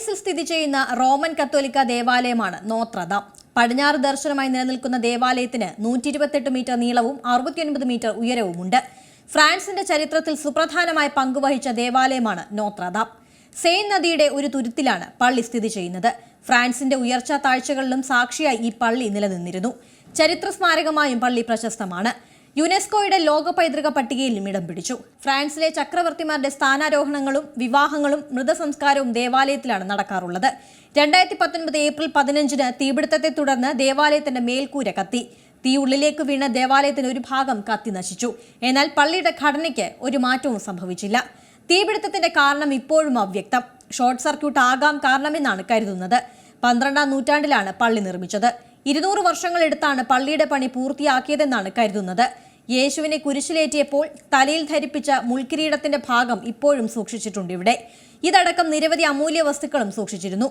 പാരീസിൽ സ്ഥിതി ചെയ്യുന്ന റോമൻ കത്തോലിക്ക ദേവാലയമാണ് നോത്രദാം. പടിഞ്ഞാറ് ദർശനമായി നിലനിൽക്കുന്ന ദേവാലയത്തിന് നൂറ്റി ഇരുപത്തെട്ട് മീറ്റർ നീളവും അറുപത്തിയൊൻപത് മീറ്റർ ഉയരവുമുണ്ട്. ഫ്രാൻസിന്റെ ചരിത്രത്തിൽ സുപ്രധാനമായ പങ്കുവഹിച്ച ദേവാലയമാണ് നോത്രദാം. സെയിൻ നദിയുടെ ഒരു തുരുത്തിലാണ് പള്ളി സ്ഥിതി ചെയ്യുന്നത്. ഫ്രാൻസിന്റെ ഉയർച്ചാ താഴ്ചകളിലും സാക്ഷിയായി ഈ പള്ളി നിലനിന്നിരുന്നു. ചരിത്ര സ്മാരകമായും പള്ളി പ്രശസ്തമാണ്. യുനെസ്കോയുടെ ലോക പൈതൃക പട്ടികയിലും ഇടം പിടിച്ചു. ഫ്രാൻസിലെ ചക്രവർത്തിമാരുടെ സ്ഥാനാരോഹണങ്ങളും വിവാഹങ്ങളും മൃതസംസ്കാരവും ദേവാലയത്തിലാണ് നടക്കാറുള്ളത്. രണ്ടായിരത്തി പത്തൊൻപത് ഏപ്രിൽ പതിനഞ്ചിന് തീപിടുത്തത്തെ തുടർന്ന് ദേവാലയത്തിന്റെ മേൽക്കൂര കത്തി. തീ ഉള്ളിലേക്ക് വീണ ദേവാലയത്തിന് ഒരു ഭാഗം കത്തി നശിച്ചു. എന്നാൽ പള്ളിയുടെ ഘടനയ്ക്ക് ഒരു മാറ്റവും സംഭവിച്ചില്ല. തീപിടുത്തത്തിന്റെ കാരണം ഇപ്പോഴും അവ്യക്തം. ഷോർട്ട് സർക്യൂട്ട് ആകാം കാരണമെന്നാണ് കരുതുന്നത്. പന്ത്രണ്ടാം നൂറ്റാണ്ടിലാണ് പള്ളി നിർമ്മിച്ചത്. ഇരുന്നൂറ് വർഷങ്ങളെടുത്താണ് പള്ളിയുടെ പണി പൂർത്തിയാക്കിയതെന്നാണ് കരുതുന്നത്. യേശുവിനെ കുരിശിലേറ്റിയപ്പോൾ തലയിൽ ധരിപ്പിച്ച മുൾക്കിരീടത്തിന്റെ ഭാഗം ഇപ്പോഴും സൂക്ഷിച്ചിട്ടുണ്ട് ഇവിടെ. ഇതടക്കം നിരവധി അമൂല്യ വസ്തുക്കളും സൂക്ഷിച്ചിരുന്നു.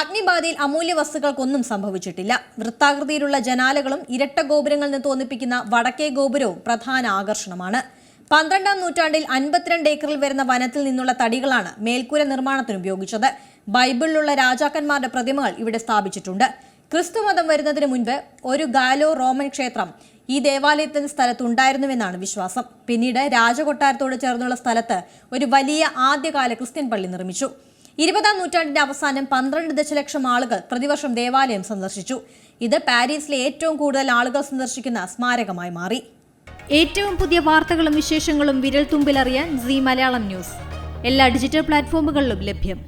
അഗ്നിബാധയിൽ അമൂല്യ വസ്തുക്കൾക്കൊന്നും സംഭവിച്ചിട്ടില്ല. വൃത്താകൃതിയിലുള്ള ജനാലകളും ഇരട്ട ഗോപുരങ്ങളിൽ നിന്ന് തോന്നിപ്പിക്കുന്ന വടക്കേ ഗോപുരവും പ്രധാന ആകർഷണമാണ്. പന്ത്രണ്ടാം നൂറ്റാണ്ടിൽ അൻപത്തിരണ്ട് ഏക്കറിൽ വരുന്ന വനത്തിൽ നിന്നുള്ള തടികളാണ് മേൽക്കൂര നിർമ്മാണത്തിന് ഉപയോഗിച്ചത്. ബൈബിളിലുള്ള രാജാക്കന്മാരുടെ പ്രതിമകൾ ഇവിടെ സ്ഥാപിച്ചിട്ടുണ്ട്. ക്രിസ്തുമതം വരുന്നതിന് മുൻപ് ഒരു ഗാലോ റോമൻ ക്ഷേത്രം ഈ ദേവാലയത്തിന് സ്ഥലത്തുണ്ടായിരുന്നുവെന്നാണ് വിശ്വാസം. പിന്നീട് രാജകൊട്ടാരത്തോട് ചേർന്നുള്ള സ്ഥലത്ത് ഒരു വലിയ ആദ്യകാല ക്രിസ്ത്യൻ പള്ളി നിർമ്മിച്ചു. ഇരുപതാം നൂറ്റാണ്ടിന്റെ അവസാനം പന്ത്രണ്ട് ദശലക്ഷം ആളുകൾ പ്രതിവർഷം ദേവാലയം സന്ദർശിച്ചു. ഇത് പാരീസിലെ ഏറ്റവും കൂടുതൽ ആളുകൾ സന്ദർശിക്കുന്ന സ്മാരകമായി മാറി. ഏറ്റവും പുതിയ വാർത്തകളും വിശേഷങ്ങളും വിരൽ തുമ്പിലറിയാൻ സി മലയാളം ന്യൂസ്. എല്ലാ ഡിജിറ്റൽ പ്ലാറ്റ്ഫോമുകളിലും ലഭ്യം.